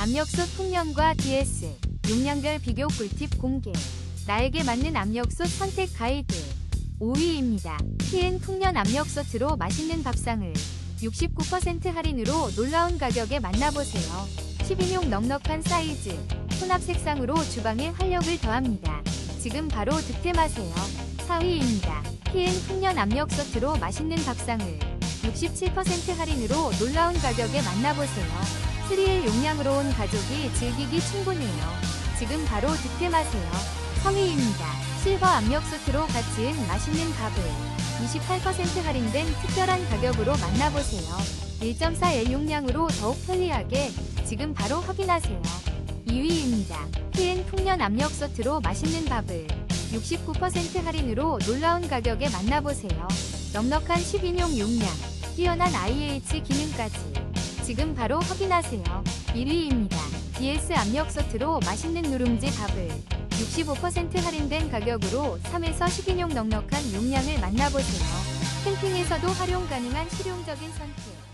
압력솥 풍년과 DS 용량별 비교 꿀팁 공개 나에게 맞는 압력솥 선택 가이드 5위입니다. TN 풍년 압력솥으로 맛있는 밥상을 69% 할인으로 놀라운 가격에 만나보세요. 10인용 넉넉한 사이즈 혼합 색상으로 주방에 활력을 더합니다. 지금 바로 득템하세요. 4위입니다. TN 풍년 압력솥으로 맛있는 밥상을 67% 할인으로 놀라운 가격에 만나보세요. 3일 용량으로 온 가족이 즐기기 충분해요. 지금 바로 득템하세요. 성의입니다. 실버 압력솥으로 갓 지은 맛있는 밥을 28% 할인된 특별한 가격으로 만나보세요. 1.4L 용량으로 더욱 편리하게 지금 바로 확인하세요. 2위입니다. TN 풍년 압력솥으로 맛있는 밥을 69% 할인으로 놀라운 가격에 만나보세요. 넉넉한 10인용 용량, 뛰어난 IH 기능까지 지금 바로 확인하세요. 1위입니다. DS 압력솥으로 맛있는 누룽지 밥을 65% 할인된 가격으로 3에서 10인용 넉넉한 용량을 만나보세요. 캠핑에서도 활용 가능한 실용적인 선택.